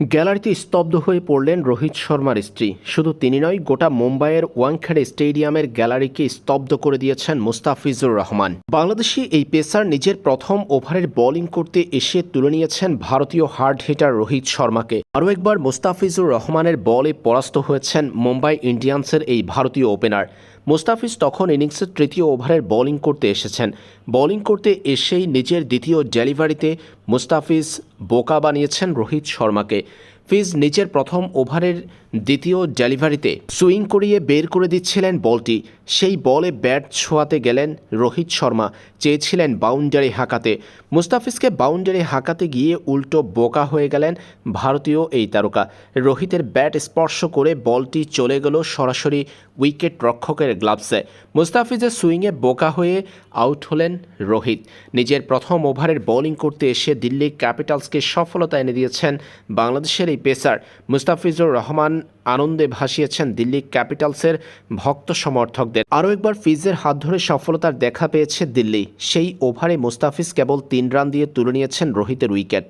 গ্যালারিতে স্তব্ধ হয়ে পড়লেন রোহিত শর্মার স্ত্রী। শুধু তিনি নয়, গোটা মুম্বাইয়ের ওয়াংখেড়ে স্টেডিয়ামের গ্যালারিকে স্তব্ধ করে দিয়েছেন মুস্তাফিজুর রহমান। বাংলাদেশি এই পেসার নিজের প্রথম ওভারের বোলিং করতে এসে তুলে নিয়েছেন ভারতীয় হার্ড হিটার রোহিত শর্মাকে। আরও একবার মুস্তাফিজুর রহমানের বলে পরাস্ত হয়েছেন মুম্বাই ইন্ডিয়ান্সের এই ভারতীয় ওপেনার। মুস্তাফিজ তখন ইনিংসের তৃতীয় ওভারের বোলিং করতে এসেছেন। বোলিং করতে এসেই নিজের দ্বিতীয় ডেলিভারিতে মুস্তাফিজ বোকা বানিয়েছেন রোহিত শর্মাকে। ফিজ নিজের প্রথম ওভারের দ্বিতীয় ডেলিভারিতে সুইং করিয়ে বের করে দিচ্ছিলেন বলটি। সেই বলে ব্যাট ছোঁয়াতে গেলেন রোহিত শর্মা। চেয়েছিলেন বাউন্ডারি হাঁকাতে। মুস্তাফিজকে বাউন্ডারি হাঁকাতে গিয়ে উল্টো বোকা হয়ে গেলেন ভারতীয় এই তারকা। রোহিতের ব্যাট স্পর্শ করে বলটি চলে গেল সরাসরি উইকেট রক্ষকের গ্লাভসে। মুস্তাফিজের সুইংয়ে বোকা হয়ে আউট হলেন রোহিত। নিজের প্রথম ওভারের বোলিং করতে এসে দিল্লি ক্যাপিটালসকে সফলতা এনে দিয়েছেন বাংলাদেশের এই পেসার মুস্তাফিজুর রহমান আনন্দে ভাসিয়েছেন দিল্লি ক্যাপিটালসের ভক্ত সমর্থকদের। আরও একবার ফিজের হাত ধরে সফলতার দেখা পেয়েছে দিল্লি। সেই ওভারে মুস্তাফিজ কেবল তিন রান দিয়ে তুলে নিয়েছেন রোহিতের উইকেট।